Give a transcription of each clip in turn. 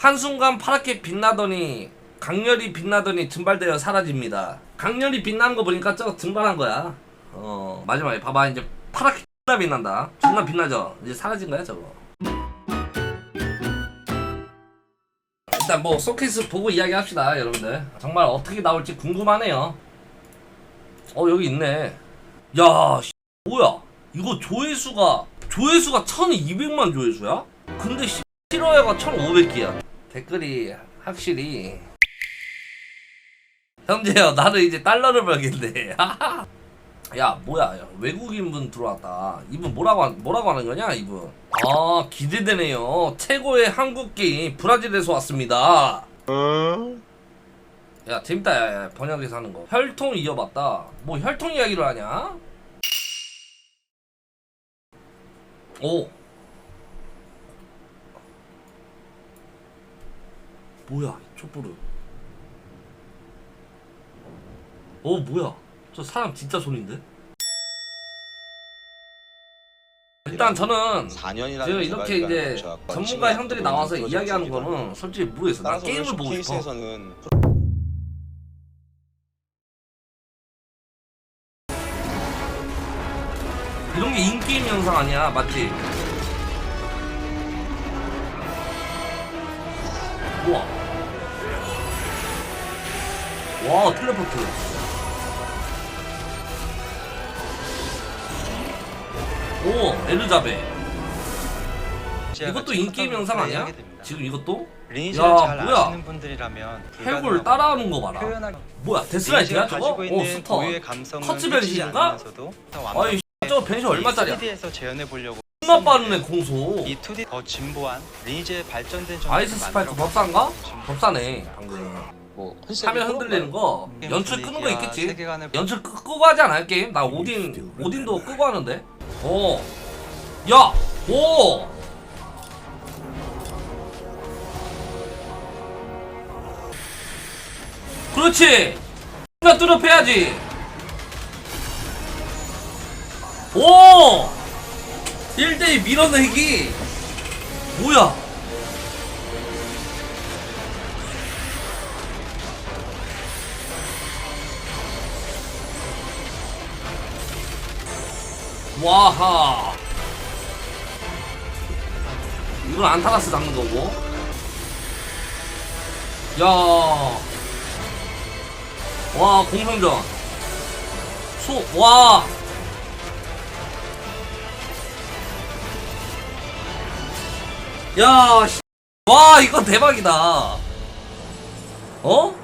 한순간 파랗게 빛나더니 강렬히 빛나더니 증발되어 사라집니다. 강렬히 빛나는 거 보니까 저거 증발한 거야. 어 마지막에 봐봐 이제 파랗게 존나 빛난다. 존나 빛나죠. 이제 사라진 거야 저거. 일단 뭐 소케이스 보고 이야기합시다 여러분들. 정말 어떻게 나올지 궁금하네요. 어 여기 있네. 야 씨, 뭐야? 이거 조회수가 조회수가 1200만 조회수야? 근데 씨, 실화가 1500개야. 댓글이 확실히 형제야 나는 이제 달러를 벌겠네. 야 뭐야 야, 외국인 분 들어왔다. 이분 뭐라고 한- 뭐라고 하는 거냐 이분? 아 기대되네요. 최고의 한국 게임 브라질에서 왔습니다. 야 재밌다 야, 야, 번역에서 하는 거. 혈통 이어봤다. 뭐 혈통 이야기를 하냐? 오. 뭐야 촛불은? 어 뭐야? 저 사람 진짜 손인데? 일단 저는 4년이라는 제가 이렇게 이제 전문가 형들이 나와서 이야기하는 거는 솔직히 모르겠어 나 게임을 보고 싶어. 이런 게 인게임 영상 아니야 맞지? 우와 와 텔레포트 오 에르자베 이것도 인게임 영상 아니야? 지금 이것도? 리니지를 야, 잘 뭐야? 아시는 분들이라면 해골 따라하는 거 봐라 표현하기 뭐야 데스라이트야 저거? 오 스터 커츠 변신인가? 아이 씨, 저거 벤시 얼마짜리야? 3D에서 재현해 보려고 존나 빠르네 공소 이 2D 더 진보한 리니지의 발전된 아이스 스파이크 법사인가? 법사네 방금 뭐 화면 흔들리는 거 게임 연출 끄는 거 있겠지 세계관을 연출 끄, 끄고 하지 않아요 게임? 나 오딘 오딘도 끄고 하는데 오 야! 오! 그렇지! 나 뚜렷해야지 오! 1대2 밀어내기 뭐야 와하 이건 안타라스 잡는 거고 야와 공성전 소와 야, 씨. 와, 이거 대박이다. 어?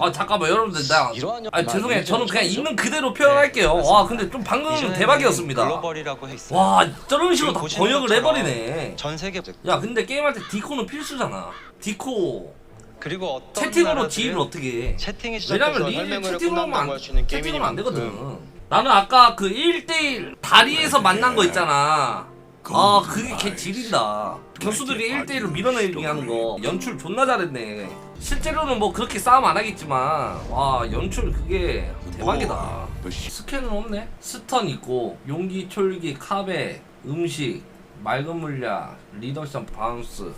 아, 잠깐만, 여러분들, 나. 이러한 아, 죄송해요. 저는 그냥 있는 그대로 표현할게요. 와, 근데 좀 방금 대박이었습니다. 글로벌이라고 했어요. 와, 저런 식으로 다 보시는 번역을 것처럼 해버리네. 전 세계 야, 근데 게임할 때 디코는 필수잖아. 디코. 그리고 어떤 채팅으로 나라들은 지입을 어떻게 해? 채팅이 왜냐면 시작해서 리니지 혈맹을 채팅으로 하면 끝난다고 안, 할수 있는 채팅으로 안 되거든. 게임이니만큼. 나는 아까 그 1대1 다리에서 만난 거 있잖아. 아, 그게 개 지린다. 교수들이 1대1로 밀어내기 하는 거 연출 존나 잘했네. 실제로는 뭐 그렇게 싸움 안 하겠지만 와 연출 그게 대박이다. 스캔은 없네. 스턴 있고 용기, 촐기, 카베, 음식, 맑은 물약, 리더션 바운스.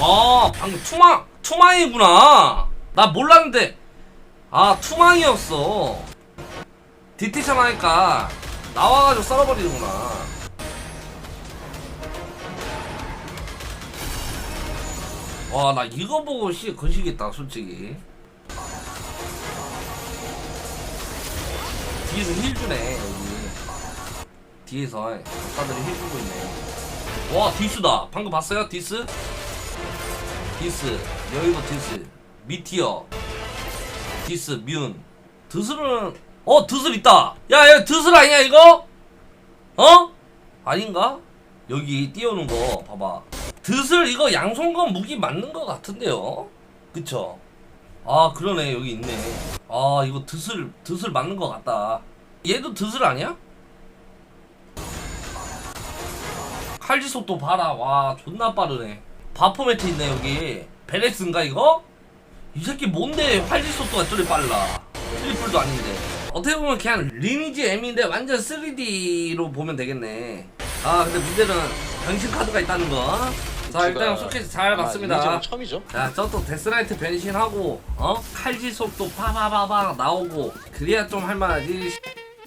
와 방금 투망 투망이구나. 나 몰랐는데 아 투망이었어. 디테션 하니까 나와가지고 썰어버리는구나. 와 나 이거 보고 씨 거시겠다 솔직히. 뒤에서 힐 주네 여기. 뒤에서 작가들이 힐 주고 있네. 와 디스다. 방금 봤어요 디스? 디스 여기도 디스 미티어 디스 뮨 드슬은 어 드슬 있다. 야 야 드슬 아니야 이거? 어? 아닌가? 여기 띄우는 거 봐봐. 드슬 이거 양손검 무기 맞는 거 같은데요? 그쵸? 아 그러네. 여기 있네. 아 이거 드슬 드슬 맞는 거 같다. 얘도 드슬 아니야? 칼지 속도 봐라. 와 존나 빠르네. 바포매트 있네 여기. 베레스인가 이거? 이 새끼 뭔데? 활지 속도가 저리 빨라. 트리플도 아닌데 어떻게 보면 그냥 리니지 M인데 완전 3D로 보면 되겠네 아 근데 문제는 변신 카드가 있다는 거 자 일단 소켓 잘 봤습니다 리니지는 처음이죠. 자, 저또 데스라이트 변신하고, 어? 칼질속 또 파바바바 나오고, 그래야 좀 할만하지.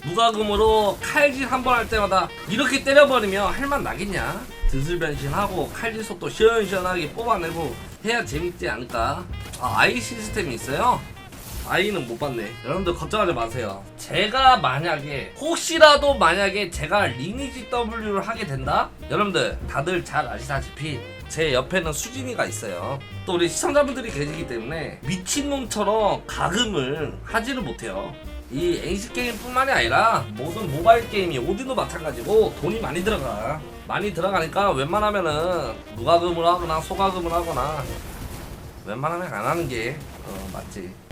무과금으로 칼질 한 번 할 때마다 이렇게 때려버리면 할만 나겠냐? 드슬 변신하고 칼질 속도 시원시원하게 뽑아내고 해야 재밌지 않을까? 아, 아이 시스템이 있어요? 아이는 못 봤네. 여러분들 걱정하지 마세요. 제가 만약에 혹시라도 만약에 제가 리니지 W를 하게 된다? 여러분들 다들 잘 아시다시피 제 옆에는 수진이가 있어요. 또 우리 시청자분들이 계시기 때문에 미친놈처럼 가금을 하지를 못해요. 이 NC 게임뿐만이 아니라 모든 모바일 게임이 오디도 마찬가지고 돈이 많이 들어가. 많이 들어가니까 웬만하면은 무과금을 하거나 소과금을 하거나 웬만하면 안 하는 게 어, 맞지.